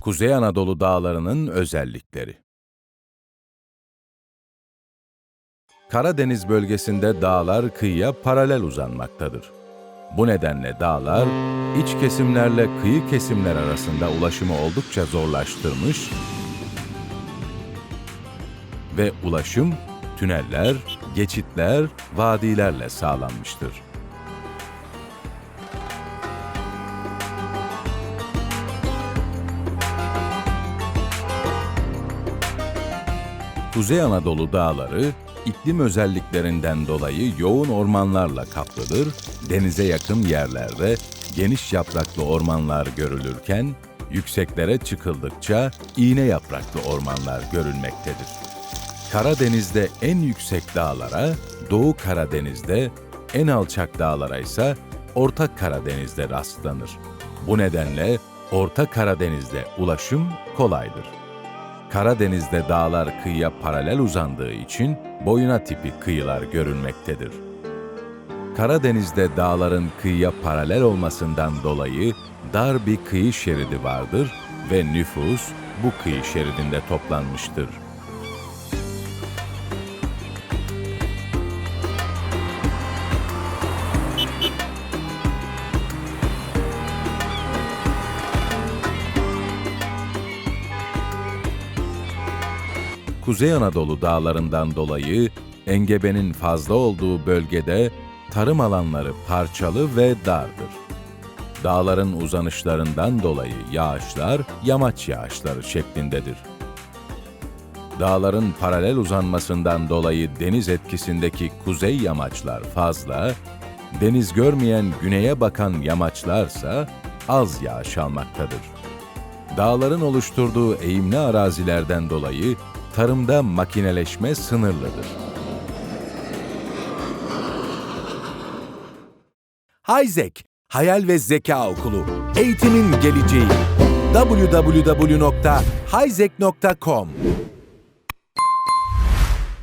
Kuzey Anadolu dağlarının özellikleri Karadeniz bölgesinde dağlar kıyıya paralel uzanmaktadır. Bu nedenle dağlar, iç kesimlerle kıyı kesimler arasında ulaşımı oldukça zorlaştırmış ve ulaşım tüneller, geçitler, vadilerle sağlanmıştır. Kuzey Anadolu dağları iklim özelliklerinden dolayı yoğun ormanlarla kaplıdır, denize yakın yerlerde geniş yapraklı ormanlar görülürken, yükseklere çıkıldıkça iğne yapraklı ormanlar görülmektedir. Karadeniz'de en yüksek dağlara, Doğu Karadeniz'de en alçak dağlara ise Orta Karadeniz'de rastlanır. Bu nedenle Orta Karadeniz'de ulaşım kolaydır. Karadeniz'de dağlar kıyıya paralel uzandığı için boyuna tipi kıyılar görülmektedir. Karadeniz'de dağların kıyıya paralel olmasından dolayı dar bir kıyı şeridi vardır ve nüfus bu kıyı şeridinde toplanmıştır. Kuzey Anadolu dağlarından dolayı engebenin fazla olduğu bölgede tarım alanları parçalı ve dardır. Dağların uzanışlarından dolayı yağışlar yamaç yağışları şeklindedir. Dağların paralel uzanmasından dolayı deniz etkisindeki kuzey yamaçlar fazla, deniz görmeyen güneye bakan yamaçlarsa az yağış almaktadır. Dağların oluşturduğu eğimli arazilerden dolayı tarımda makineleşme sınırlıdır. Hayzek, Hayal ve Zeka Okulu. Eğitimin geleceği. www.hayzek.com